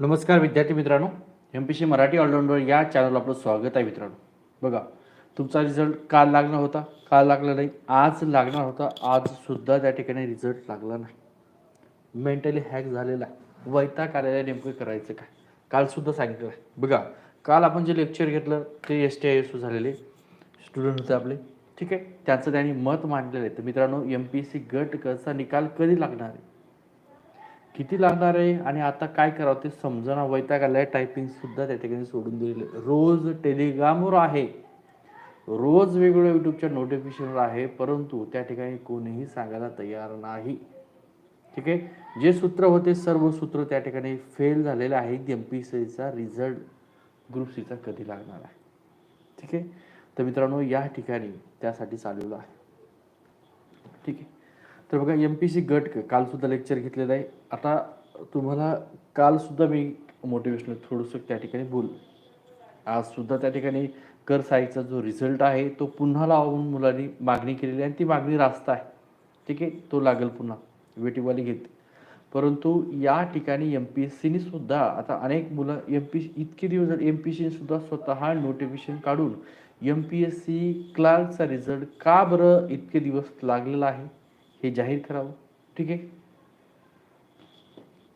नमस्कार विद्यार्थी मित्रांनो एम पी सी मराठी ऑलराऊंडवर या चॅनलला आपलं स्वागत आहे मित्रांनो. बघा तुमचा रिझल्ट काल लागणार होता काल लागला नाही आज लागणार होता आज सुद्धा त्या ठिकाणी रिझल्ट लागला नाही. मेंटली हॅक झालेला आहे. वैताग आलेला नेमकं करायचं काय? कालसुद्धा सांगितलं आहे. बघा काल आपण जे लेक्चर घेतलं ते एस टी आय एस झालेले स्टुडंट होते आपले. ठीक आहे? त्याचं त्यांनी मत मांडलेलं आहे. तर मित्रांनो एम पी सी गट कसा निकाल कधी लागणार आहे? किती लागणार आहे आणि आता काय करावं ते समजना वैताग आलाय टायपिंग सुद्धा त्या ठिकाणी सोडून दिलेले रोज टेलिग्रामवर आहे. रोज वेगवेगळ्या युट्यूबच्या नोटिफिकेशनवर आहे परंतु त्या ठिकाणी कोणीही सांगायला तयार नाही. ठीक आहे? जे सूत्र होते सर्व सूत्र त्या ठिकाणी फेल झालेलं आहे एम पी सीचा रिझल्ट ग्रुप सीचा कधी लागणार आहे. ठीक आहे? तर मित्रांनो या ठिकाणी त्यासाठी चाललेलं आहे. ठीक आहे? तर बघा एम पी सी गट कालसुद्धा लेक्चर घेतलेलं आहे. आता तुम्हाला कालसुद्धा मी मोटिवेशनल थोडंसं त्या ठिकाणी बोल आजसुद्धा त्या ठिकाणी कर साईचा जो रिझल्ट आहे तो पुन्हा लावून मुलांनी मागणी केलेली आहे आणि ती मागणी रास्त आहे. ठीक आहे? तो लागेल पुन्हा. वेटीवाली घेते. परंतु या ठिकाणी एम पी एस सीने सुद्धा आता अनेक मुलं एम पी इतके दिवस एम पी सीने सुद्धा स्वतः नोटिफिकेशन काढून एम पी एस सी क्लार्कचा रिझल्ट का बरं इतके दिवस लागलेला आहे? हे जाहीर करावं. ठीक आहे?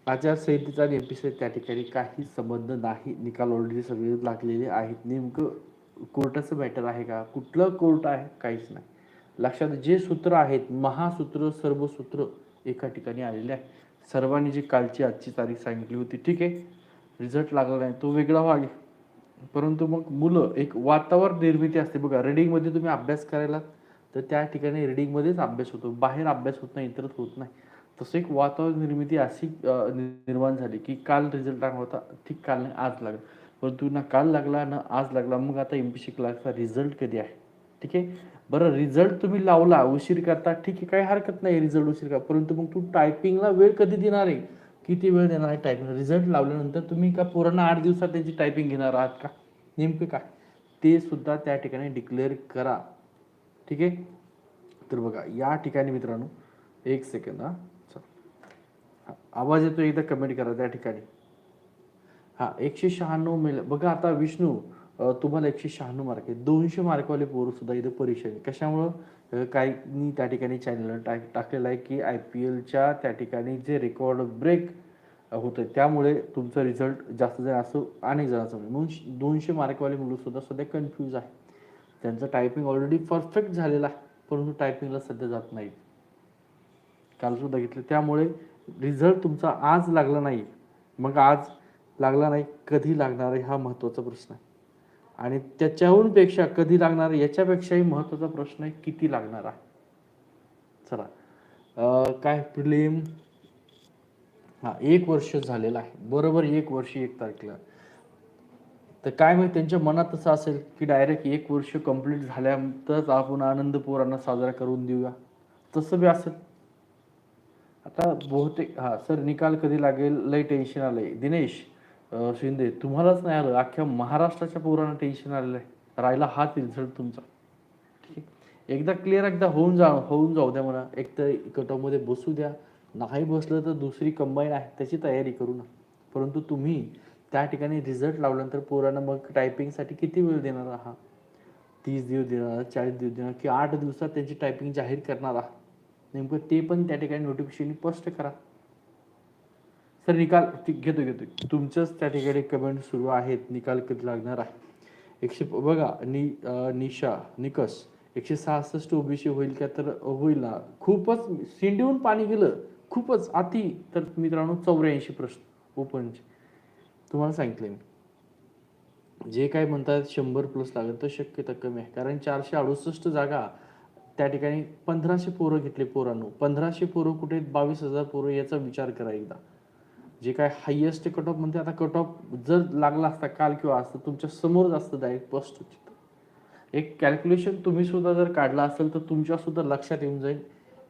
आचारसंहितेचा आणि एम पी सी त्या ठिकाणी काही संबंध नाही. निकाल ऑलरेडी सगळे लागलेले आहेत. नेमकं कोर्टाचं मॅटर आहे का? कुठलं कोर्ट आहे? काहीच नाही. लक्षात जे सूत्र आहेत महासूत्र सर्व सूत्र एका ठिकाणी आलेले आहे सर्वांनी जी कालची आजची तारीख सांगितली होती ठीक आहे? रिझल्ट लागला नाही तो वेगळा वागे परंतु मग मुलं एक वातावरण निर्मिती असते बघा. रिडिंगमध्ये तुम्ही अभ्यास करायला तर त्या ठिकाणी रिडिंगमध्येच अभ्यास होतो. बाहेर अभ्यास होत नाही इतरच होत नाही. तसं एक वातावरण निर्मिती अशी निर्माण झाली की काल रिझल्ट लागला होता ठीक काल नाही आज लागला. परंतु ना काल लागला ना आज लागला मग आता एम पी सी क्लासचा रिझल्ट कधी आहे? ठीक आहे? बरं रिझल्ट तुम्ही लावला उशीर करता ठीक आहे काही हरकत नाही रिझल्ट उशीर का परंतु मग तू टायपिंगला वेळ कधी देणार आहे? किती वेळ देणार आहे टायपिंग रिझल्ट लावल्यानंतर तुम्ही का पोरांना आठ दिवसात त्यांची टायपिंग घेणार आहात का? नेमकं काय? ते सुद्धा त्या ठिकाणी डिक्लेअर करा. ठीक आहे? तर बघा या ठिकाणी मित्रांनो एक सेकंद हा. चल. आवाज येतो एकदा कमेंट करा त्या ठिकाणी. हा एकशे शहाण्णव मेल बघा आता विष्णू तुम्हाला एकशे शहाण्णव मार्क आहे. दोनशे मार्कवाले पोरं सुद्धा इथं परीक्षा आहे कशामुळं? काय मी त्या ठिकाणी चॅनलला टाक टाकलेलं आहे की आय पी एलच्या त्या ठिकाणी जे रेकॉर्ड ब्रेक होतं त्यामुळे तुमचं रिझल्ट जास्त जण असं अनेक जणांचा. म्हणजे म्हणून दोनशे मार्कवाले मुलं सुद्धा सध्या कन्फ्यूज आहे त्यांचं टायपिंग ऑलरेडी परफेक्ट झालेलं आहे. परंतु टायपिंगला सध्या जात नाही काल सुद्धा घेतलं. त्यामुळे रिझल्ट तुमचा आज लागला नाही. मग आज लागला नाही कधी लागणार आहे हा महत्त्वाचा प्रश्न आहे. आणि त्याच्याहून पेक्षा कधी लागणार आहे याच्यापेक्षाही महत्त्वाचा प्रश्न आहे किती लागणार आहे. चला. काय प्रिलिम? हा एक वर्ष झालेलं आहे. बरोबर एक वर्ष एक तारखेला. तर काय माहिती त्यांच्या मनात तसं असेल की डायरेक्ट एक वर्ष कंप्लीट झाल्यानंतरच आपण आनंद पोरांना साजरा करून देऊया. तसं बी असेल. आता बहुतेक हा सर निकाल कधी लागेल? लय टेन्शन आलंय. दिनेश शिंदे तुम्हालाच नाही आलं. अख्ख्या महाराष्ट्राच्या पोरांना टेन्शन आलेलं आहे. राहिला हाच रिझल्ट तुमचा. ठीक आहे. एकदा क्लिअर एकदा होऊन जा होऊन जाऊ द्या मला एक तर कटॉपमध्ये बसू द्या. नाही बसलं तर दुसरी कंबाईन आहे. त्याची तयारी करू ना. परंतु तुम्ही त्या ठिकाणी रिझल्ट लावल्यानंतर पोरांना मग टायपिंगसाठी किती वेळ देणार आहात तीस दिवस देणार चाळीस दिवस देणार की आठ दिवसात त्यांची टायपिंग जाहीर करणार आहात नेमकं ते पण त्या ठिकाणी नोटिफिकेशन स्पष्ट करा. सर निकाल घेतो घेतो. तुमचंच त्या ठिकाणी कमेंट सुरू आहेत. निकाल कधी लागणार आहे? एकशे बघा नि निशा निकष एकशे सहासष्ट ओबीसी होईल का तर होईल ना. खूपच सिंडीहून पाणी गेलं. खूपच अति. तर मित्रांनो चौऱ्याऐंशी प्रश्न. ओपनचे. तुम्हाला सांगितलं मी. जे काय म्हणतात शंभर प्लस लागेल तर शक्यता कमी आहे. कारण चारशे अडुसष्ट जागा त्या ठिकाणी पंधराशे पोरं घेतले पोरांनो. पंधराशे पोरं कुठे बावीस हजार पोरं याचा विचार करा एकदा. जे काय हायेस्ट कट ऑफ म्हणते आता कट ऑफ जर लागला असता काल किंवा असतं तुमच्यासमोर जास्त डायरेक्ट पस्ट एक कॅल्क्युलेशन तुम्ही सुद्धा जर काढला असेल तर तुमच्या सुद्धा लक्षात येऊन जाईल.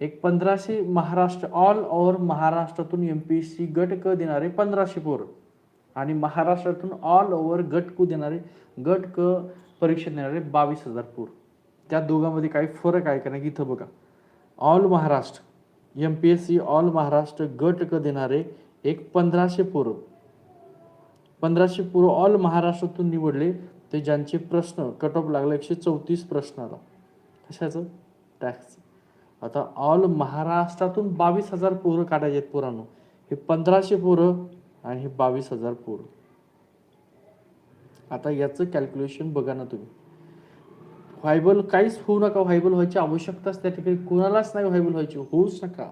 एक पंधराशे महाराष्ट्र ऑल ओव्हर महाराष्ट्रातून एम पी एस सी गट क देणारे पंधराशे पोरं. आणि महाराष्ट्रातून ऑल ओव्हर गट कू देणारे गट क परीक्षा देणारे बावीस हजार पूर. त्या दोघांमध्ये काही फरक आहे का नाही इथं बघा. All Maharashtra M P S C all Maharashtra गट क देणारे एक पंधराशे पोरं. पंधराशे पोर ऑल महाराष्ट्रातून निवडले ते ज्यांचे प्रश्न कट ऑफ लागला एकशे चौतीस प्रश्नाला. कशाचं? टॅक्स आता ऑल महाराष्ट्रातून बावीस हजार पोरं काढायचे आहेत पोरांनो. हे पंधराशे पोरं आणि हे बावीस हजार पोर. आता याचं कॅल्क्युलेशन बघा ना तुम्ही. व्हायबल काहीच होऊ नका व्हायबल व्हायची आवश्यकताच त्या ठिकाणी कोणालाच नाही व्हायबल व्हायची. होऊच नका.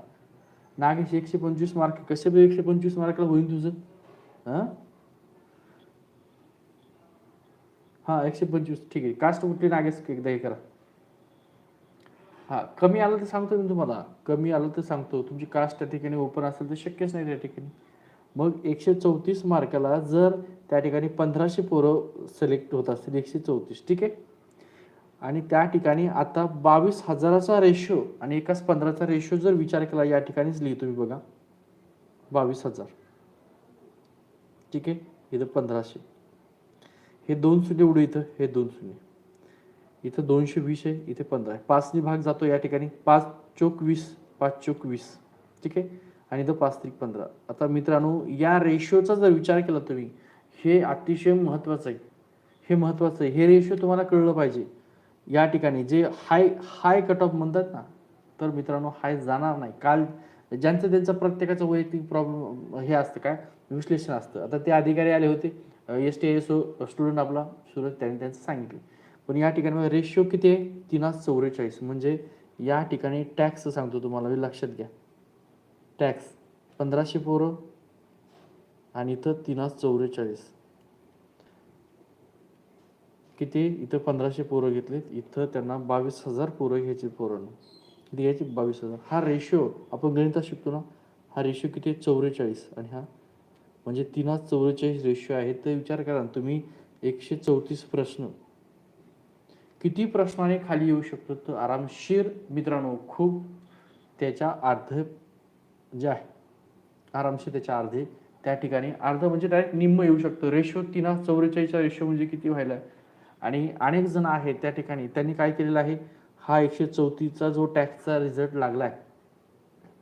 नागेश एकशे पंचवीस मार्क. कसे बी एकशे पंचवीस मार्कला होईल तुझं? हा? हा एकशे पंचवीस. ठीक आहे. कास्ट कुठली नागेश एकदा हे करा. हा कमी आलं तर सांगतो मी तुम्हाला. कमी आलं तर सांगतो. तुमची कास्ट त्या ठिकाणी ओपन असेल तर शक्यच नाही त्या ठिकाणी. मग एकशे चौतीस मार्काला जर त्या ठिकाणी पंधराशे पोरं सिलेक्ट होत असतील एकशे चौतीस ठीक आहे? आणि त्या ठिकाणी आता बावीस हजाराचा रेशो आणि एकाच पंधराचा रेशो जर विचार केला या ठिकाणीच लिहितो मी बघा. बावीस हजार. ठीक आहे? इथं पंधराशे. हे दोन शून्य उडू इथं हे दोन शून्य. इथं दोनशे वीस आहे इथे पंधरा आहे. पाचनी भाग जातो या ठिकाणी. पाच चोक वीस पाच चोक वीस. ठीक आहे? आणि इथं पाच त्रिक पंधरा. आता मित्रांनो या रेशोचा जर विचार केला तुम्ही हे अतिशय महत्त्वाचं आहे. हे महत्त्वाचं आहे. हे रेशो तुम्हाला कळलं पाहिजे. या ठिकाणी जे हाय हाय कट ऑफ म्हणतात ना तर मित्रांनो हाय जाणार नाही. काल ज्यांचं त्यांचं प्रत्येकाचं वैयक्तिक प्रॉब्लेम हे असतं काय विश्लेषण असतं. आता ते अधिकारी आले होते S T S O student आपला सुरत त्यांनी त्यांचं सांगितलं. पण या ठिकाणी रेशिओ किती आहे? तीनास चौवेचाळीस. म्हणजे या ठिकाणी टॅक्स सांगतो तुम्हाला लक्षात घ्या. टॅक्स. पंधराशे पोरं आणि इथं तीनास चौवेचाळीस किती? इथं पंधराशे पोरं घेतलेत. इथं त्यांना बावीस हजार पोरं घ्यायची पोरं. किती घ्यायची? बावीस हजार. हा रेशो आपण गणितात शिकतो ना हा रेशो किती आहे? चौवेचाळीस आणि हा म्हणजे तीनास चौवेचाळीस रेशो आहे. तर विचार करा ना तुम्ही एकशे चौतीस प्रश्न. किती प्रश्नाने खाली येऊ शकतो? तर आरामशीर मित्रांनो खूप त्याच्या अर्ध जे आहे आरामशीर त्याच्या अर्धे त्या ठिकाणी अर्ध म्हणजे डायरेक्ट निम्म येऊ शकतो. रेशो तिना चौवेचाळीसचा रेशो म्हणजे किती व्हायला? आणि अनेक जण आहेत त्या ठिकाणी त्यांनी काय केलेलं आहे? हा एकशे चौतीसचा जो टॅक्सचा रिझल्ट लागला आहे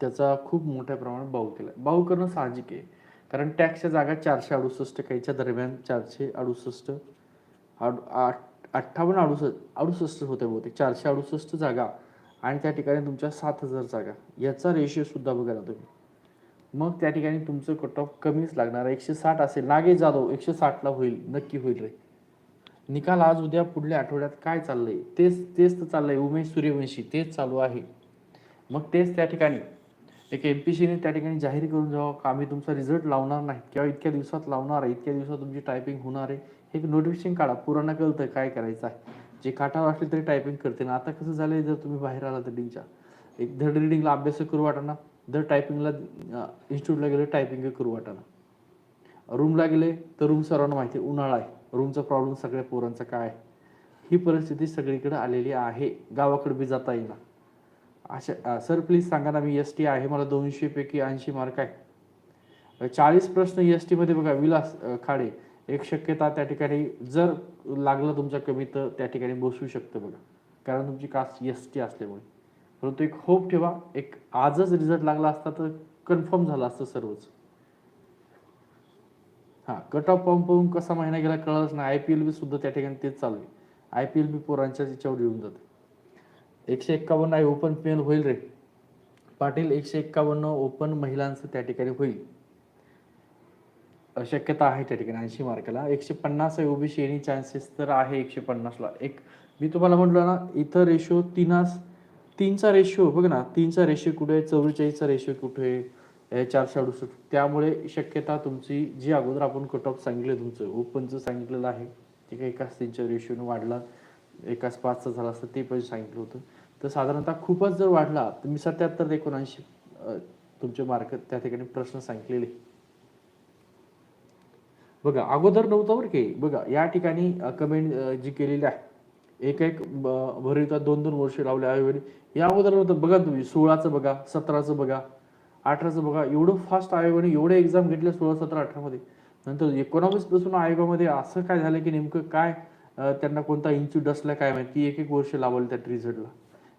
त्याचा खूप मोठ्या प्रमाणात बाऊ केला बाऊ करणं साहजिक आहे. कारण टॅक्सच्या जागा चारशे अडुसष्ट काहीच्या दरम्यान चारशे अडुसष्ट आठ अठ्ठावन्न अडुसष्ट अडुसष्ट होते बहुतेक. चारशे अडुसष्ट जागा. आणि त्या ठिकाणी तुमच्या सात हजार जागा. याचा रेशिओ सुद्धा बघा ना तुम्ही. मग त्या ठिकाणी तुमचं कट ऑफ कमीच लागणार एकशे साठ असेल. नागे जाधव एकशे साठला होईल. नक्की होईल रे. निकाल आज उद्या पुढल्या आठवड्यात काय चाललंय? तेच तेच तर चाललंय. उमेश सूर्यवंशी तेच चालू आहे. मग तेच त्या ठिकाणी. एक एम पी सीने त्या ठिकाणी जाहीर करून जावं. का आम्ही तुमचा रिझल्ट लावणार नाही? किंवा इतक्या दिवसात लावणार आहे? इतक्या दिवसात तुमची टायपिंग होणार आहे? हे एक नोटिफिकेशन काढा. पुराणा कळतं काय करायचं आहे. जे काटावर असले तरी टायपिंग करते. ना आता कसं झालंय जर तुम्ही बाहेर आला रिडिंगच्या एक धड रिडिंगला अभ्यास करू वाटाना दर टायपिंगला इन्स्टिट्यूटला गेले टायपिंग करू वाटाना रूमला गेले तर रूम सर्वांना माहिती आहे उन्हाळा आहे. रूमचा प्रॉब्लेम सगळ्या पोरांचा काय आहे? ही परिस्थिती सगळीकडे आलेली आहे. गावाकडे बी जाता येईना. अशा सर प्लीज सांगा ना मी एस टी आहे. मला दोनशे पैकी ऐंशी मार्क आहे. चाळीस प्रश्न एस टीमध्ये बघा. विलास खाडे. एक शक्यता त्या ठिकाणी जर लागलं तुमच्या कमी तर त्या ठिकाणी बसू शकतं बघा. कारण तुमची कास्ट एस टी असल्यामुळे. परंतु एक होप ठेवा एक आजच रिझल्ट लागला असता तर कन्फर्म झालं असतं सर्वच. हा कट ऑफ पंप पाहून कसा महिना गेला कळलंच नाही. आय पी एल बी सुद्धा त्या ठिकाणी तेच चालू आहे. आय पी एल बी पोरांच्या याच्यावर येऊन जाते. एकशे एक्कावन्न आहे ओपन पेल होईल रे. पाटील एकशे एक्कावन्न ओपन महिलांचं त्या ठिकाणी होईल. शक्यता आहे त्या ठिकाणी ऐंशी मार्काला. एकशे पन्नास आहे ओबीसी एनी चान्सेस तर आहे एकशे पन्नासला. एक मी तुम्हाला म्हटलं ना इथं रेशो तीनास तीनचा रेशो बघ ना तीनचा रेशो कुठे आहे चौवेचाळीसचा रेशो कुठे आहे चारशे अडुसष्ट. त्यामुळे शक्यता तुमची जी अगोदर आपण कट ऑफ सांगितलं तुमचं ओपनचं सांगितलेलं आहे ठीक आहे एकाच तीनच्या रेशोने वाढला एकाच पाचचा झाला असतं ते पण सांगितलं होतं. तर साधारणतः खूपच जर वाढला तर मी सत्याहत्तर एकोणऐंशी तुमचे मार्क त्या ठिकाणी प्रश्न सांगितलेले. बघा अगोदर नव्हतं बरं की. बघा या ठिकाणी कमेंट जी केलेली आहे एक एक ब- दोन दोन वर्ष लावले आयोगाने या अगोदर नव्हतं. बघा तुम्ही सोळाचं बघा सतराचं बघा अठराचं बघा एवढं फास्ट आयोगाने एवढे एक्झाम घेतले सोळा सतरा अठरामध्ये नंतर एकोणावीसपासून आयोगामध्ये असं काय झालं की नेमकं काय त्यांना कोणता इन्स्टिट्यूट असला काय माहिती एक एक वर्ष लावलं त्या रिझल्टला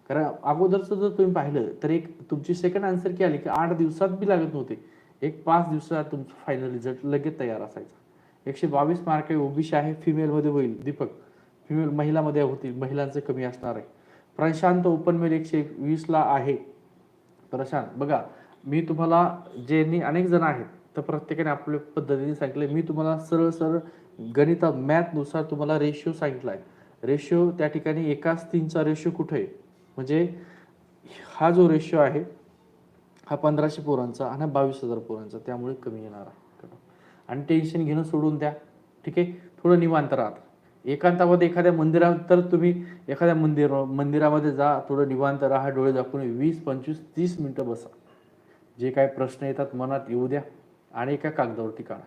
कारण अगोदरचं जर तुम्ही पाहिलं तर एक तुमची सेकंड आन्सर की आली की आठ दिवसात बी लागत नव्हते. एक पाच दिवसात तुमचं फायनल रिझल्ट लगेच तयार असायचा. एकशे बावीस मार्क आहे. ओबीसी आहे. फिमेलमध्ये होईल. दीपक फिमेल महिलामध्ये होतील. महिलांचे कमी असणार आहे. प्रशांत ओपन मेल एकशे वीसला आहे. प्रशांत बघा मी तुम्हाला ज्यांनी अनेक जण आहेत तर प्रत्येकाने आपल्या पद्धतीने सांगितलं मी तुम्हाला सरळ सरळ गणित मॅथनुसार तुम्हाला रेशिओ सांगितला आहे रेशिओ त्या ठिकाणी एकाच तीनचा रेशिओ कुठे आहे? म्हणजे हा जो रेशिओ आहे हा पंधराशे पोरांचा आणि बावीस हजार पोरांचा त्यामुळे कमी येणार आहे. आणि टेन्शन घेणं सोडून द्या. ठीक आहे? थोडं निवांत राहत एकांतामध्ये एखाद्या मंदिरात तर तुम्ही एखाद्या मंदिर मंदिरामध्ये जा थोडं निवांत राहा डोळे दाखवून वीस पंचवीस तीस मिनटं बसा. जे काय प्रश्न येतात मनात येऊ द्या आणि एका कागदावरती काढा.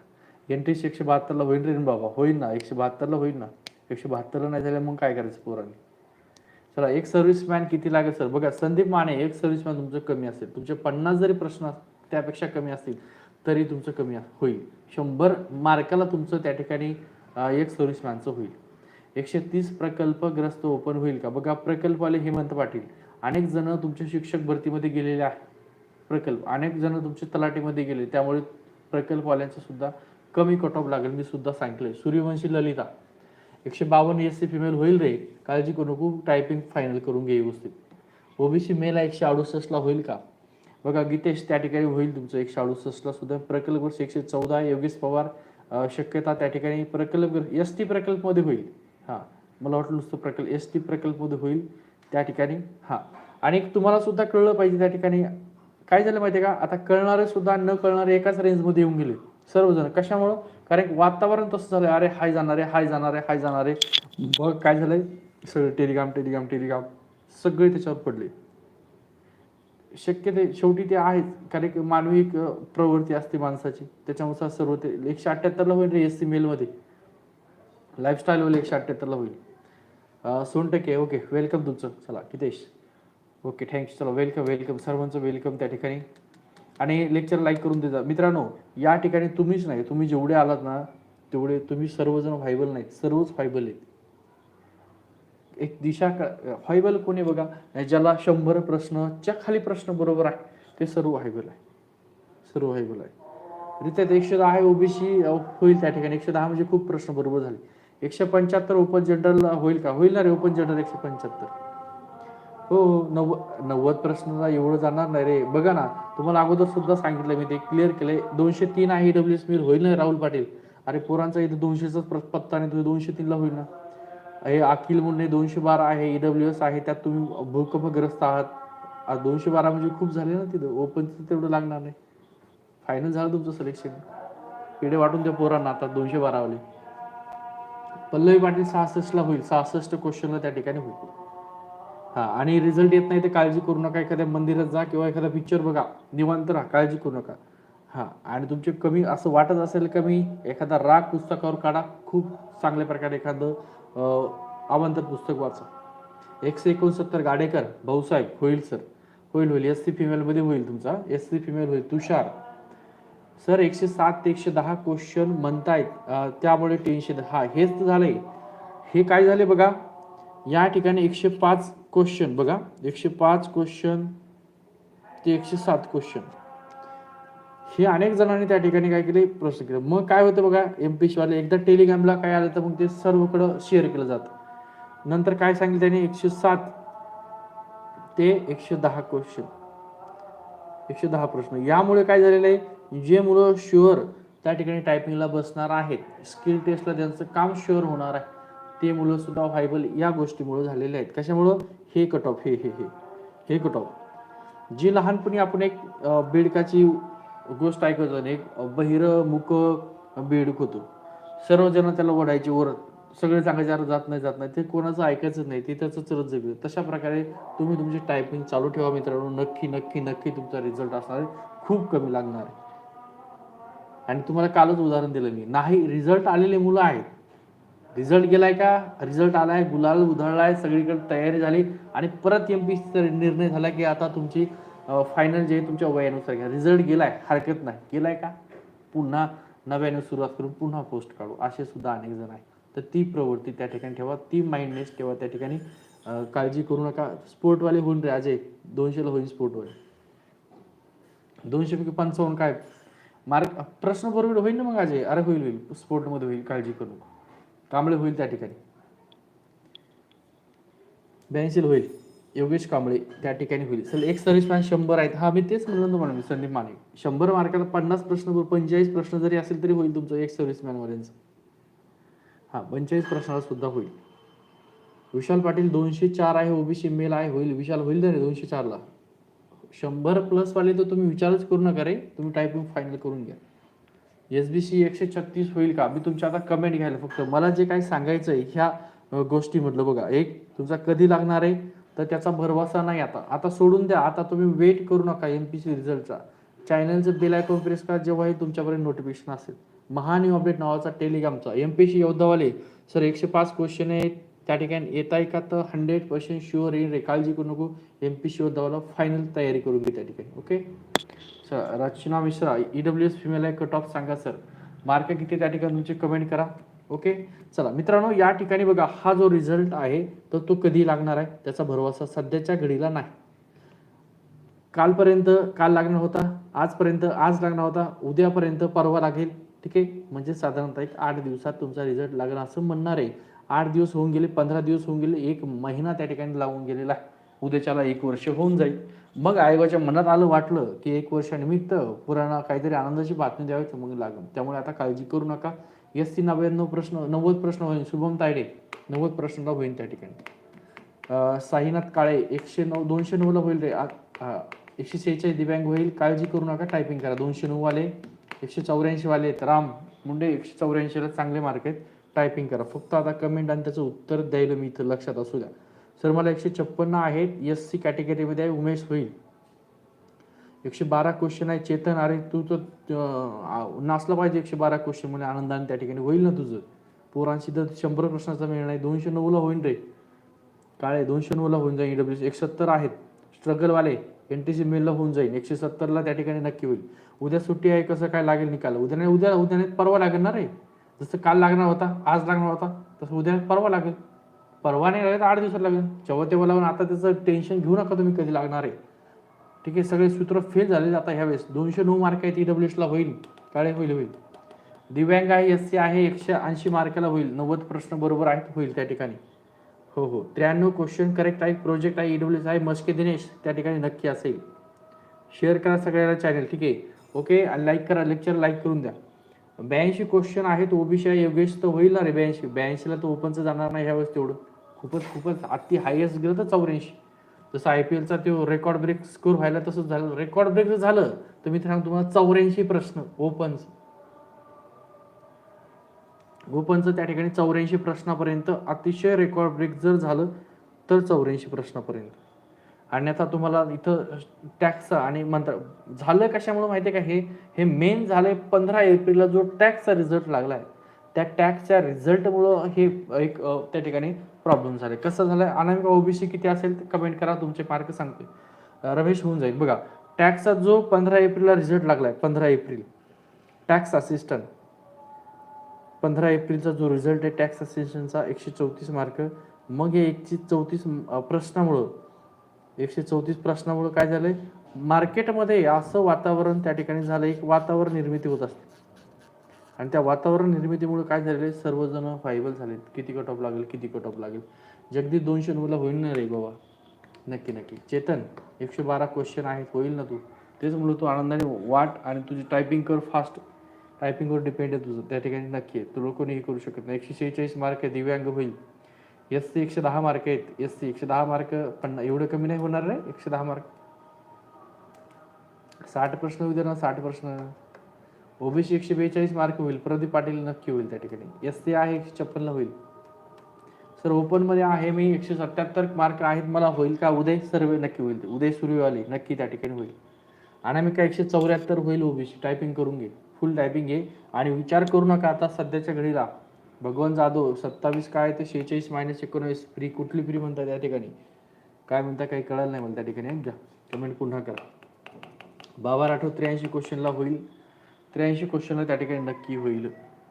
एंट्रीस एकशे बहात्तरला होईल रे बाबा. होईल ना. एकशे बहात्तरला होईल ना. एकशे बहात्तरला नाही झालं मग काय करायचं पोरांनी? चला एक सर्व्हिसमॅन किती लागेल सर बघा संदीप माने एक सर्व्हिसमॅन तुमचं कमी असेल. तुमचे पन्नास जरी प्रश्न त्यापेक्षा कमी असतील तरी तुमचं कमी होईल. शंभर मार्काला तुमचं त्या ठिकाणी एक एक सर्व्हिसमॅनचं होईल. एकशे तीस प्रकल्पग्रस्त ओपन होईल का? बघा प्रकल्पवाले हेमंत पाटील अनेक जण तुमच्या शिक्षक भरतीमध्ये गेलेले आहे प्रकल्प अनेक जण तुमचे तलाटीमध्ये गेले त्यामुळे प्रकल्पवाल्यांचं सुद्धा कमी कट ऑफ लागेल. मी सुद्धा सांगितलंय सूर्यवंशी ललिता एकशे बावन्न एस सी फिमेल होईल रे? काळजी करू नको टायपिंग फायनल करून घे व्यवस्थित. ओबीसी मेल एकशे अडुसष्टला होईल का? बघा गीतेश त्या ठिकाणी होईल तुमचं एकशे अडुसष्टला सुद्धा. प्रकल्प एकशे चौदा योगेश पवार शक्यता त्या ठिकाणी प्रकल्प एस टी प्रकल्पमध्ये होईल. हां मला वाटलं नुसतं प्रकल्प एस टी प्रकल्पमध्ये होईल त्या ठिकाणी. हां आणि तुम्हाला सुद्धा कळलं पाहिजे त्या ठिकाणी. काय झालं माहिती आहे का? आता कळणारे सुद्धा न कळणारे एकाच रेंजमध्ये येऊन गेले सर्वजण. कशामुळं? कारण वातावरण तसं झालं अरे हाय जाणारे हाय जाणारे हाय जाणारे. बघ काय झालंय? सगळं टेलिग्राम टेलिग्राम टेलिग्राम. सगळे त्याच्यावर पडले. शक्य ते शेवटी ते आहेच कारण की मानवी प्रवृत्ती असते माणसाची. त्याच्यानुसार सर्व ते एकशे अठ्ठ्याहत्तरला होईल रे एस सी मेलमध्ये लाईफस्टाईल होईल एकशे अठ्ठ्याहत्तरला होईल. सोन टक्के ओके वेलकम तुमचं. चला कितेश ओके थँक्यू चला वेलकम वेलकम सर्वांचं वेलकम त्या ठिकाणी. आणि लेक्चर लाईक करून देजा. मित्रांनो या ठिकाणी तुम्हीच नाही तुम्ही जेवढे आलात ना तेवढे तुम्ही सर्वजण व्हायबल नाहीत. सर्वच व्हायबल आहेत. एक दिशा व्हायबल कोणी बघा? ज्याला शंभर प्रश्नच्या खाली प्रश्न बरोबर आहे ते सर्व व्हायबल आहे. सर्व व्हायबल आहे. रित्यात एकशे दहा ओबीसी होईल त्या ठिकाणी. एकशे दहा म्हणजे खूप प्रश्न बरोबर झाले. एकशे पंच्याहत्तर ओपन जनरल होईल का? होईल ना रे ओपन जनरल एकशे पंच्याहत्तर? हो हो नव्वद नव्वद प्रश्नाला एवढं जाणार नाही रे. बघा ना तुम्हाला अगोदर सुद्धा सांगितलं मी ते क्लिअर केलंय. दोनशे तीन आहे डब्ल्यू एस होईल ना राहुल पाटील? अरे पोरांचा इथे दोनशेचाच प्र- पत्ता नाही तुम्ही दोनशे तीनला होईल ना? हे अखिल मुंडे दोनशे बारा आहे ईडब्ल्यू एस आहे त्यात तुम्ही भूकंपग्रस्त आहात. दोनशे बारा म्हणजे खूप झाले ना तिथं? ओपन तेवढं लागणार नाही. फायनल झालं तुमचं सिलेक्शन पिढे वाटून त्या पोरांना आता दोनशे बारावाले. पल्लवी पाटील सहासष्टला होईल. सहासष्ट क्वेश्चनला त्या ठिकाणी होईल. हा आणि रिझल्ट येत नाही तर काळजी करू नका. एखाद्या मंदिरात जा किंवा एखादा पिक्चर बघा. निवांत राहा काळजी करू नका. हा आणि तुमचे कमी असं वाटत असेल कमी एखादा राग पुस्तकावर काढा. खूप चांगल्या प्रकारे एखादं आवांतर पुस्तक वाचा. एकशे एकोणसत्तर गाडेकर भाऊसाहेब होईल सर. होईल होईल. एस सी फिमेलमध्ये होईल तुमचा. एस सी फिमेल होईल. तुषार. सर एकशे सात ते एकशे दहा क्वेश्चन म्हणतायत. त्यामुळे टेन्शन हा हेच तर झालंय. हे काय झाले बघा? या ठिकाणी एकशे पाच क्वेश्चन बघा. एकशे पाच क्वेश्चन ते एकशे सात क्वेश्चन हे अनेक जणांनी त्या ठिकाणी काय केले प्रश्न केले. मग काय होतं बघा एम पी वाले एकदा टेलिग्रामला काय आलं तर मग ते सर्वकडं शेअर केलं जातं. नंतर काय सांगितलं त्यांनी? एकशे सात ते एकशे दहा क्वेश्चन एकशे दहा प्रश्न. यामुळे काय झालेलं आहे? जे मुलं शुअर त्या ठिकाणी टायपिंगला बसणार आहेत स्किल टेस्टला ज्यांचं काम शुअर होणार आहे ते मुलं सुद्धा व्हायबल या गोष्टीमुळे झालेले आहेत. कशामुळं? हे कट ऑफ हे हे हे हे कट ऑफ जी लहानपणी आपण एक बेडकाची गोष्ट ऐकायचो एक बहिरमुख बेडूक होतो. सर्वजण त्याला ओढायचे वर सगळे सांगायचे अरे जात नाही जात नाही. ते कोणाचं ऐकायचं नाही ते त्याचं चरत जगलं. तशा प्रकारे तुम्ही तुमची टायपिंग चालू ठेवा मित्रांनो. नक्की नक्की नक्की तुमचा रिझल्ट असणार आहे. खूप कमी लागणार आहे. आणि तुम्हाला कालच उदाहरण दिलं मी. नाही रिझल्ट आलेले मुलं आहेत. रिझल्ट गेलाय का? रिझल्ट आलाय गुलाल उधळलाय सगळीकडे तयारी झाली आणि परत एम पी निर्णय झाला की आता तुमची फायनल जे तुमच्या वयानुसार घ्या. रिझल्ट गेलाय हरकत नाही. गेलाय का? पुन्हा नव्याने सुरुवात करून पुन्हा पोस्ट काढू. असे सुद्धा अनेक जण आहेत. तर ती प्रवृत्ती त्या ठिकाणी ठेवा. ती माइंडनेस ठेवा त्या ठिकाणी. काळजी करू नका. स्पोर्टवाले होऊन रे अजय. दोनशेला होईल स्पोर्टवाले दोनशे पैकी पंचावन्न काय? मार्क प्रश्न बरोबर होईल ना मग अजय? अरे होईल होईल. स्पोर्टमध्ये होईल. काळजी करू नका. कांबळे होईल त्या ठिकाणी. ब्याऐंशीला होईल. योगेश कांबळे त्या ठिकाणी होईल. सर एक सर्व्हिसमॅन शंभर आहेत. हा मी तेच म्हणलं तुम्हाला मी संदीप माने. शंभर मार्काला पन्नास प्रश्न पंचेचाळीस प्रश्न जरी असेल तरी होईल तुमचं एक सर्व्हिसमॅन वाल्यांचं. हा पंचेचाळीस प्रश्नाला सुद्धा होईल. विशाल पाटील दोनशे चार आहे ओबीसी मेल आहे होईल. विशाल होईल तरी दोनशे चारला शंभर प्लस वाले तर तुम्ही विचारच करू नका रे. तुम्ही टायपिंग फायनल करून घ्या. एस बी सी एकशे छत्तीस होईल का? मी तुमच्या आता कमेंट घ्यायला फक्त मला जे काही सांगायचं आहे ह्या गोष्टीमधलं बघा. एक तुमचा कधी लागणार आहे? तर त्याचा भरवसा नाही आता. आता सोडून द्या. आता तुम्ही वेट करू नका एम पी सी रिझल्टचा चॅनलचं बेल आयकॉन प्रेस करा जेव्हा हे तुमच्यापर्यंत नोटिफिकेशन असेल. महान अपडेट नावाचा टेलिग्रामचा एम पी सी योद्धावाले सर एकशे पाच क्वेश्चन आहेत. त्या ठिकाणी येत आहे का तर हंड्रेड पर्सेंट शुअर येईल रे काळजी करू नको. एम पी सी योद्धावाला फायनल तयारी करून घे त्या ठिकाणी. Okay sir Rachana Mishra E W S female आहे कट ऑफ सांगा सर मार्क किती त्या ठिकाणी तुमचे? कमेंट करा. ओके? चला मित्रांनो या ठिकाणी बघा हा जो रिझल्ट आहे तर तो कधी लागणार आहे? त्याचा भरवसा सध्याच्या घडीला नाही. कालपर्यंत काल लागणार होता आजपर्यंत आज लागणार होता उद्यापर्यंत परवा लागेल ठीक आहे? म्हणजे साधारणतः एक आठ दिवसात तुमचा रिझल्ट लागणार असं म्हणणार आहे. आठ दिवस होऊन गेले पंधरा दिवस होऊन गेले एक महिना त्या ठिकाणी लागून गेलेला आहे. उद्याच्याला एक वर्ष होऊन जाईल. मग आयोगाच्या मनात आलं वाटलं की एक वर्षानिमित्त पुराणा काहीतरी आनंदाची बातमी द्यावी तर मग लागेल. त्यामुळे आता काळजी करू नका. एस सी नव्याण्णव प्रश्न नव्वद प्रश्न होईल शुभम तायडे नव्वद प्रश्नला होईल त्या ठिकाणी. साईनाथ काळे एकशे नऊ दोनशे नऊला होईल रे. आ- एकशे सेहेचाळीस दिव्यांग होईल. काळजी करू नका टायपिंग करा. दोनशे नऊ वाले एकशे चौऱ्याऐंशी वाले आहेत. राम मुंडे एकशे चौऱ्याऐंशीला चांगले मार्क आहेत. टायपिंग करा. फक्त आता कमेंट आणि त्याचं उत्तर द्यायला मी इथं लक्षात असू द्या. सर मला एकशे छप्पन्न आहेत. एस सी कॅटेगरीमध्ये आहे. उमेश होईल. एकशे बारा क्वेश्चन आहे चेतन अरे तू तर नाचलं नाचला पाहिजे एकशे बारा क्वेश्चन म्हणजे आनंदाने त्या ठिकाणी. होईल ना तुझं? पोरांशी तर शंभर प्रश्नाचा मिळणार नाही. दोनशे नऊला होईल रे. काळे दोनशे नऊला होऊन जाईल डब्ल्यू एक सत्तर आहेत. स्ट्रगलवाले एन टी सी मेलला होऊन जाईल एकशे सत्तरला त्या ठिकाणी नक्की होईल. उद्या सुट्टी आहे कसं काय लागेल निकाल? उद्या नाही उद्या उद्या नाही परवा लागणार आहे जसं काल लागणार होता आज लागणार होता तसं उद्या परवा लागेल. परवा नाही लागेल तर आठ दिवसात लागेल. जेव्हा तेव्हा आता त्याचं टेन्शन घेऊ नका तुम्ही कधी लागणार आहे. ठीक आहे सगळे सूत्र फेल झालेले आता ह्यावेळेस. दोनशे नऊ मार्क आहेत ईडब्ल्यू एसला होईल. काळे होईल होईल. दिव्यांग आहे एस सी आहे एकशे ऐंशी मार्काला होईल. नव्वद प्रश्न बरोबर आहेत होईल त्या ठिकाणी. हो हो. त्र्याण्णव क्वेश्चन करेक्ट आहे प्रोजेक्ट आहे ईडब्ल्यू एस आहे मस्के दिनेश त्या ठिकाणी नक्की असेल. शेअर करा सगळ्याला चॅनल ठीक आहे? ओके आणि लाईक करा लेक्चर लाईक करून द्या. ब्याऐंशी क्वेश्चन आहेत ओबीसी आहे योगेश तर होईल ना रे ब्याऐंशी. ब्याऐंशीला तर ओपनचं जाणार नाही ह्यावेळेस तेवढं. खूपच खूपच. अति हायेस्ट गेलं तर चौऱ्याऐंशी. जसं आय पी एलचा तो रेकॉर्ड ब्रेक स्कोर व्हायला तसंच झालं. रेकॉर्ड ब्रेक जर झालं तर मी सांगतो तुम्हाला चौऱ्याऐंशी प्रश्न. ओपनचं ओपनचं त्या ठिकाणी चौऱ्याऐंशी प्रश्नापर्यंत. अतिशय रेकॉर्ड ब्रेक जर झालं तर चौऱ्याऐंशी प्रश्नापर्यंत. आणि आता तुम्हाला इथं टॅक्सचा आणि मंत्र झालं कशामुळे माहिती आहे का? हे हे मेन झालंय पंधरा एप्रिलला जो टॅक्सचा रिझल्ट लागलाय. त्या टॅक्सच्या रिझल्टमुळं हे एक त्या ठिकाणी प्रॉब्लेम झाले. कसं झालं अनामिका ओबीसी किती असेल ते कमेंट करा तुमचे मार्क सांगते रमेश होऊन जाईल. बघा टॅक्सचा जो पंधरा एप्रिलला रिझल्ट लागलाय पंधरा एप्रिल टॅक्स असिस्टंट पंधरा एप्रिलचा जो रिझल्ट आहे टॅक्स असिस्टंटचा एकशे चौतीस मार्क मग हे एकशे चौतीस प्रश्नामुळं एकशे चौतीस प्रश्नामुळं काय झालंय? मार्केटमध्ये असं वातावरण त्या ठिकाणी झालं एक वातावरण निर्मिती होत असते. आणि त्या वातावरण निर्मितीमुळे काय झालेलं आहे? सर्वजण फायबल झालेत. किती कट ऑफ लागेल किती कट ऑफ लागेल? जगदीश दोनशे नऊला होईल ना रे बाबा? नक्की नक्की. चेतन एकशे बारा क्वेश्चन आहेत. होईल ना तू? तेच म्हणलं तू आनंदाने वाट आणि तुझी टायपिंग कर फास्ट टायपिंगवर डिपेंड आहे तुझं. त्या ठिकाणी नक्की आहे. तुला कोणीही करू शकत नाही. एकशे शेहेचाळीस मार्क आहे. दिव्यांग होईल. एस सी एकशे दहा मार्क आहेत. एस सी एकशे दहा मार्क पण एवढं कमी नाही होणार रे? एकशे दहा मार्क साठ प्रश्न होऊ दे ना साठ प्रश्न. ओबीसी एकशे बेचाळीस मार्क होईल प्रदीप पाटील नक्की होईल त्या ठिकाणी. एस सी आहे एकशे छप्पनला होईल. सर ओपनमध्ये आहे मी एकशे सत्याहत्तर मार्क आहेत मला होईल का? उदय सर्वे नक्की होईल. उदय सूर्यवाले नक्की त्या ठिकाणी होईल. अनामिका एकशे चौऱ्याहत्तर होईल ओबीसी टायपिंग करून घे. फुल टायपिंग घे. आणि विचार करू नका आता सध्याच्या घडीला. भगवान जाधव सत्तावीस काय ते शेहेचाळीस मायनस एकोणावीस फ्री कुठली फ्री म्हणतात त्या ठिकाणी? काय म्हणता काही कळलं नाही मला त्या ठिकाणी. कमेंट पुन्हा करा. बाबा राठोड त्र्याऐंशी क्वेश्चनला होईल. त्र्याऐंशी क्वेश्चनला त्या ठिकाणी नक्की होईल.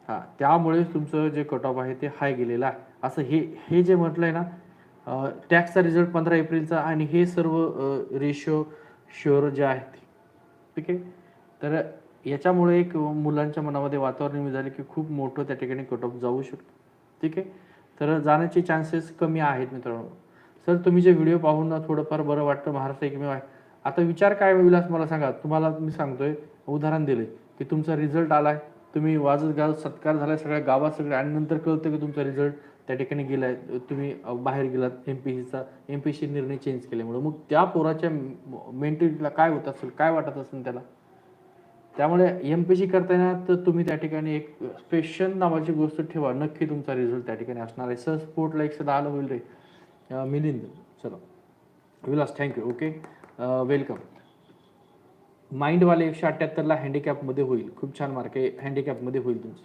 हां त्यामुळे तुमचं जे कट ऑफ आहे ते हाय गेलेलं आहे. असं हे हे जे म्हटलंय ना टॅक्सचा रिझल्ट पंधरा एप्रिलचा आणि हे सर्व रेशो शुअर जे आहेत ठीक आहे? तर याच्यामुळे एक मुलांच्या मनामध्ये वातावरण निर्माण झाले की खूप मोठं त्या ठिकाणी कट ऑफ जाऊ शकतो. ठीक आहे? तर जाण्याचे चान्सेस कमी आहेत मित्रांनो. सर तुम्ही जे व्हिडिओ पाहून ना थोडंफार बरं वाटतं महाराष्ट्र एकमेव आहे. आता विचार काय विलास मला सांगा. तुम्हाला मी सांगतोय उदाहरण दिले की तुमचा रिझल्ट आलाय. तुम्ही वाजत गाजत सत्कार झालाय सगळ्या गावात सगळ्या आणि नंतर कळतं की तुमचा रिझल्ट त्या ठिकाणी गेलाय. तुम्ही बाहेर गेलात एम पी सीचा एम पी सी निर्णय चेंज केल्यामुळे. मग त्या पोराच्या मेंटॅलिटीला काय होत असेल काय वाटत असेल त्याला? त्यामुळे एम पी सी करताना तर तुम्ही त्या ठिकाणी एक स्पेशल नावाची गोष्ट ठेवा. नक्की तुमचा रिझल्ट त्या ठिकाणी असणार आहे. सर स्पोर्टला एकशे दहाला होईल रे. मिलिंद चला. Vilas thank you okay welcome माइंडवाले एकशे अठ्ठ्याहत्तरला हँडिकॅपमध्ये होईल. खूप छान मार्क आहे. हँडिकॅपमध्ये होईल तुमचं.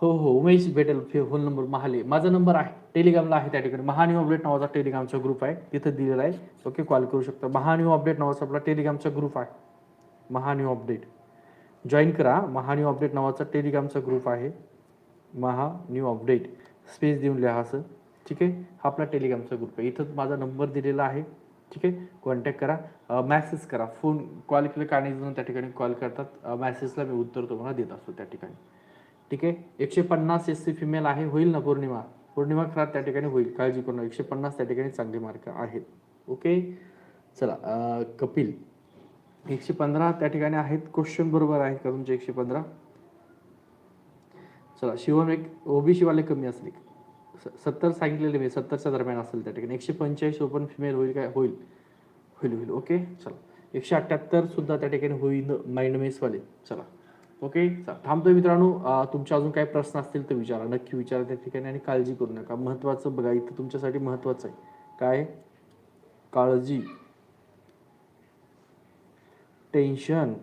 हो हो उमेश भेटेल. Phone number Mahale. माझा नंबर आहे. टेलिग्रामला आहे त्या ठिकाणी. महान्यू अपडेट नावाचा टेलिग्रामचा ग्रुप आहे. तिथं दिलेला आहे. ओके कॉल करू शकता. महान्यू अपडेट नावाचा आपला टेलिग्रामचा ग्रुप आहे. महान्यू अपडेट जॉईन करा. महान्यू अपडेट नावाचा टेलिग्रामचा ग्रुप आहे. महा न्यू अपडेट स्पेस देऊन लिहा असं. ठीक आहे? हा आपला टेलिग्रामचा ग्रुप आहे. इथं माझा नंबर दिलेला आहे. ठीक आहे? कॉन्टॅक्ट करा. मॅसेज करा. फोन कॉल केलं का नाही त्या ठिकाणी कॉल करतात. मॅसेजला मी उत्तर तुम्हाला देत असतो त्या ठिकाणी. ठीक आहे? एकशे पन्नास एस सी फिमेल आहे. होईल ना पौर्णिमा? पौर्णिमा खराब त्या ठिकाणी होईल. काळजी करू नका. एकशे पन्नास त्या ठिकाणी चांगले मार्क आहेत. ओके चला कपिल. एकशे पंधरा त्या ठिकाणी आहेत. क्वेश्चन बरोबर आहेत का तुमचे एकशे पंधरा? चला शिवम एक ओबीसीवाले कमी असले. सत्तर सांगितलेले मी सत्तरच्या दरम्यान असेल त्या ठिकाणी. एकशे पंच्याऐंशी ओपन फिमेल होईल काय? होईल. होईल होईल. ओके? चला. एकशे अठ्ठ्याहत्तर सुद्धा त्या ठिकाणी होईल माइंड मेसवाले चला. ओके? चला. थांबतोय मित्रांनो. तुमच्या तुमचे अजून काही प्रश्न असतील तर विचारा. नक्की विचारा त्या ठिकाणी आणि काळजी करू नका. महत्त्वाचं बघा इथं तुमच्यासाठी महत्त्वाचं आहे. काय? काळजी. टेन्शन.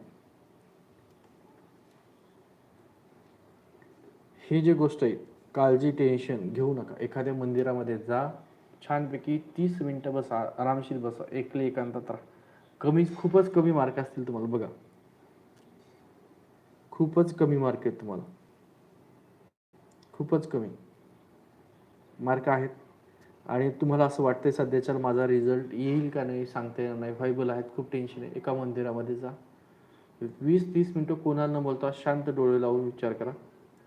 ही जी गोष्ट आहे काळजी टेन्शन घेऊ नका. एखाद्या मंदिरामध्ये जा छानपैकी तीस मिनटं बसा आरामशीर बसा एकले एकांतात राहा. कमी खूपच कमी मार्क असतील तुम्हाला बघा. खूपच कमी मार्क आहेत तुम्हाला. खूपच कमी मार्क आहेत. आणि तुम्हाला असं वाटतंय सध्याच्या माझा रिझल्ट येईल का नाही सांगता येणार नाही. व्हायबल आहेत खूप टेन्शन आहे. एका मंदिरामध्ये जा. वीस तीस मिनटं कोणाला न बोलता शांत डोळे लावून विचार करा.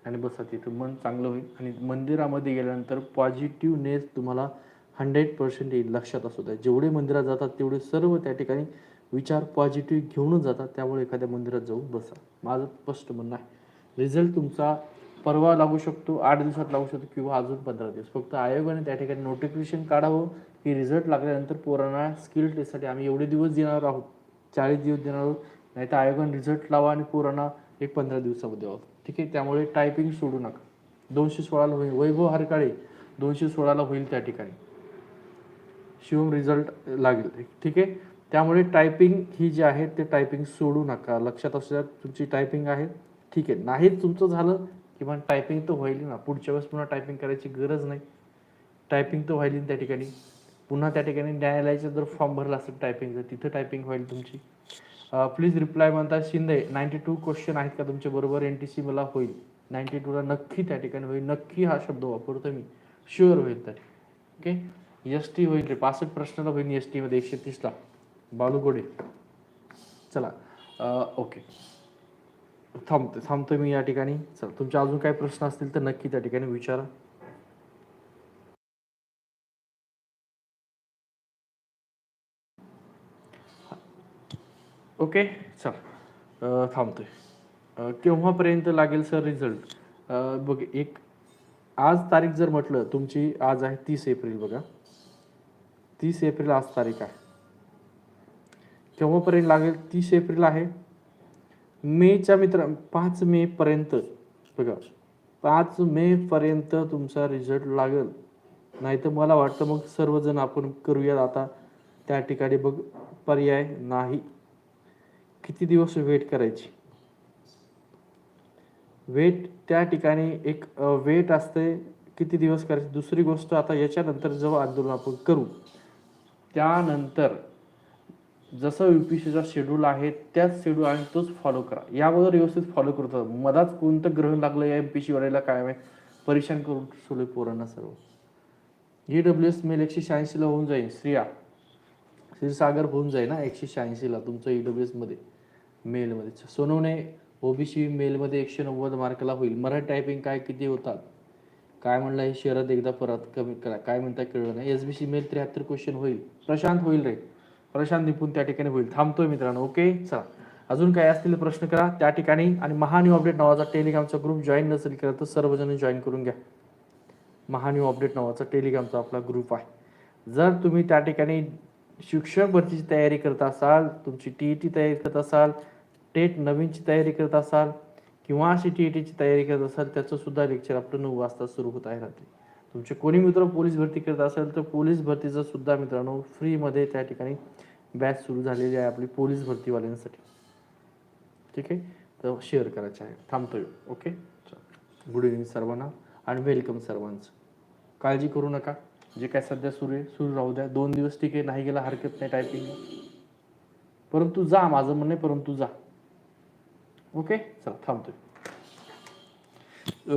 आणि बसा तिथं मन चांगलं होईल. आणि मंदिरामध्ये गेल्यानंतर पॉझिटिव्हनेस तुम्हाला हंड्रेड पर्सेंट येईल लक्षात असू द्या. जेवढे मंदिरात जातात तेवढे सर्व त्या ठिकाणी विचार पॉझिटिव्ह घेऊनच जातात. त्यामुळे एखाद्या मंदिरात जाऊन बसा. माझं स्पष्ट म्हणणं आहे. रिझल्ट तुमचा परवा लागू शकतो आठ दिवसात लागू शकतो किंवा अजून पंधरा दिवस. फक्त आयोगाने त्या ठिकाणी नोटिफिकेशन काढावं. की रिझल्ट लागल्यानंतर पोरांना स्किल टेस्टसाठी आम्ही एवढे दिवस देणार आहोत. चाळीस दिवस देणार आहोत. नाही तर आयोगाने रिझल्ट लावा आणि पोरांना एक पंधरा दिवसामध्ये द्यावं ठीक आहे? त्यामुळे टायपिंग सोडू नका. दोनशे सोळाला होईल. वैभव हरकाळे दोनशे सोळाला होईल त्या ठिकाणी. शिवम रिझल्ट लागेल. ठीक आहे? त्यामुळे टायपिंग ही जी आहे ते टायपिंग सोडू नका. लक्षात असू द्या तुमची टायपिंग आहे. ठीक आहे? नाहीच तुमचं झालं किमान टायपिंग तर होईल ना. पुढच्या वेळेस पुन्हा टायपिंग करायची गरज नाही. टायपिंग तर व्हायली त्या ठिकाणी. पुन्हा त्या ठिकाणी न्यायालयाचा जर फॉर्म भरला असेल टायपिंगचा तिथं टायपिंग होईल तुमची. प्लीज रिप्लाय म्हणतात शिंदे नाईन्टी टू क्वेश्चन आहेत का तुमच्या बरोबर एन टी सी मला होईल. नाईन्टी टूला नक्की त्या ठिकाणी होईल. नक्की हा शब्द वापरतो मी. शुअर होईल तर. ओके एस टी होईल रे. पासष्ट प्रश्नाला होईल एस टीमध्ये एकशे तीसला बालुगोडे चला. ओके थांबतो. थांबतोय मी या ठिकाणी. चला. तुमचे अजून काही प्रश्न असतील तर नक्की त्या ठिकाणी विचारा. ओके चल. थांबतोय. केव्हापर्यंत लागेल सर रिझल्ट? बघ एक आज तारीख जर म्हटलं तुमची आज आहे तीस एप्रिल बघा. तीस एप्रिल आज तारीख आहे. केव्हापर्यंत लागेल? तीस एप्रिल आहे. मेच्या मित्र पाच मे पर्यंत बघा. पाच मे पर्यंत तुमचा रिझल्ट लागेल. नाही तर मला वाटतं मग सर्वजण आपण करूयात आता. त्या ठिकाणी बघ पर्याय नाही. किती दिवस वेट करायची? वेट त्या ठिकाणी एक वेट असते किती दिवस करायची? दुसरी गोष्ट आता याच्यानंतर जेव्हा आंदोलन आपण करू. त्यानंतर जसं यू पी सीचा शेड्यूल आहे त्याच शेड्यूल आणि तोच फॉलो करा. याबरोबर व्यवस्थित फॉलो करतो. मधात कोणतं ग्रहण लागलं या एम पी सी वाल्याला काय माहीत? परेशान करून सोडले पोरांना सर्व. ई डब्ल्यू एस मेल एकशे शहाऐंशीला होऊन जाईल. श्रिया. श्रीसागर होऊन जाईल ना एकशे शहाऐंशीला तुमचं ई डब्ल्यू एसमध्ये मेलमध्ये. सोनवणे ओबीसी मेलमध्ये एकशे नव्वद मार्कला होईल. मराठी टायपिंग काय किती होतात? काय म्हणलं हे शहरात एकदा परत कमी करा. काय म्हणता कळलं नाही. एस बी सी मेल त्र्याहत्तर क्वेश्चन होईल. प्रशांत होईल रे. प्रशांत निपुण त्या ठिकाणी होईल. थांबतोय मित्रांनो. ओके चला. अजून काय असतील प्रश्न करा त्या ठिकाणी. आणि महान्यू अपडेट नावाचा टेलिग्रामचा ग्रुप जॉईन नसेल केला तर सर्वजण जॉईन करून घ्या. महान्यू अपडेट नावाचा टेलिग्रामचा आपला ग्रुप आहे. जर तुम्ही त्या ठिकाणी शिक्षक भरतीची तयारी करत असाल तुमची टी ई टी तयारी करत असाल टेट नवीनची तयारी करत असाल किंवा अशी टी ई टीची तयारी करत असाल त्याचं सुद्धा लेक्चर आपलं नऊ वाजता सुरू होत आहे रात्री. तुमचे कोणी मित्र पोलीस भरती करत असेल तर पोलीस भरतीचं सुद्धा मित्रांनो फ्रीमध्ये त्या ठिकाणी बॅच सुरू झालेली आहे आपली पोलीस भरतीवाल्यांसाठी. ठीक आहे? तर शेअर करायचं आहे. थांबतोय. ओके गुड इव्हनिंग सर्वांना. आणि वेलकम सर्वांचं. काळजी करू नका. जे काय सध्या सुरू आहे सुरू राहू द्या. दोन दिवस ठीक आहे नाही गेला हरकत नाही टायपिंग परंतु जा माझं म्हणणं आहे परंतु जा. ओके चला थांबतोय.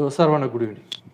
सर्वांना गुड इव्हनिंग